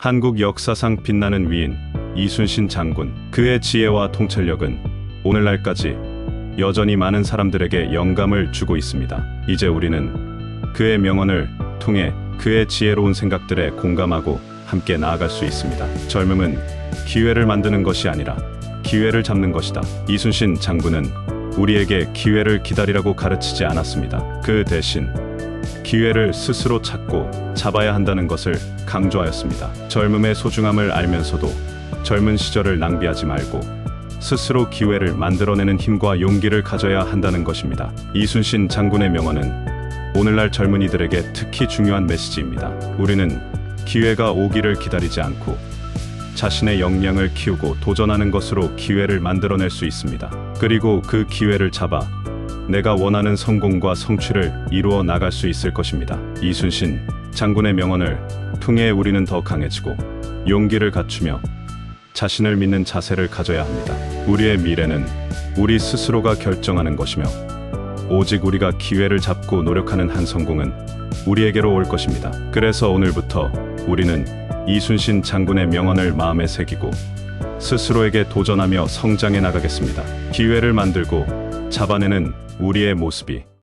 한국 역사상 빛나는 위인 이순신 장군. 그의 지혜와 통찰력은 오늘날까지 여전히 많은 사람들에게 영감을 주고 있습니다. 이제 우리는 그의 명언을 통해 그의 지혜로운 생각들에 공감하고 함께 나아갈 수 있습니다. 젊음은 기회를 만드는 것이 아니라 기회를 잡는 것이다. 이순신 장군은 우리에게 기회를 기다리라고 가르치지 않았습니다. 그 대신 기회를 스스로 찾고 잡아야 한다는 것을 강조하였습니다. 젊음의 소중함을 알면서도 젊은 시절을 낭비하지 말고 스스로 기회를 만들어내는 힘과 용기를 가져야 한다는 것입니다. 이순신 장군의 명언은 오늘날 젊은이들에게 특히 중요한 메시지입니다. 우리는 기회가 오기를 기다리지 않고 자신의 역량을 키우고 도전하는 것으로 기회를 만들어낼 수 있습니다. 그리고 그 기회를 잡아 내가 원하는 성공과 성취를 이루어 나갈 수 있을 것입니다. 이순신 장군의 명언을 통해 우리는 더 강해지고 용기를 갖추며 자신을 믿는 자세를 가져야 합니다. 우리의 미래는 우리 스스로가 결정하는 것이며 오직 우리가 기회를 잡고 노력하는 한 성공은 우리에게로 올 것입니다. 그래서 오늘부터 우리는 이순신 장군의 명언을 마음에 새기고 스스로에게 도전하며 성장해 나가겠습니다. 기회를 만들고 잡아내는 우리의 모습이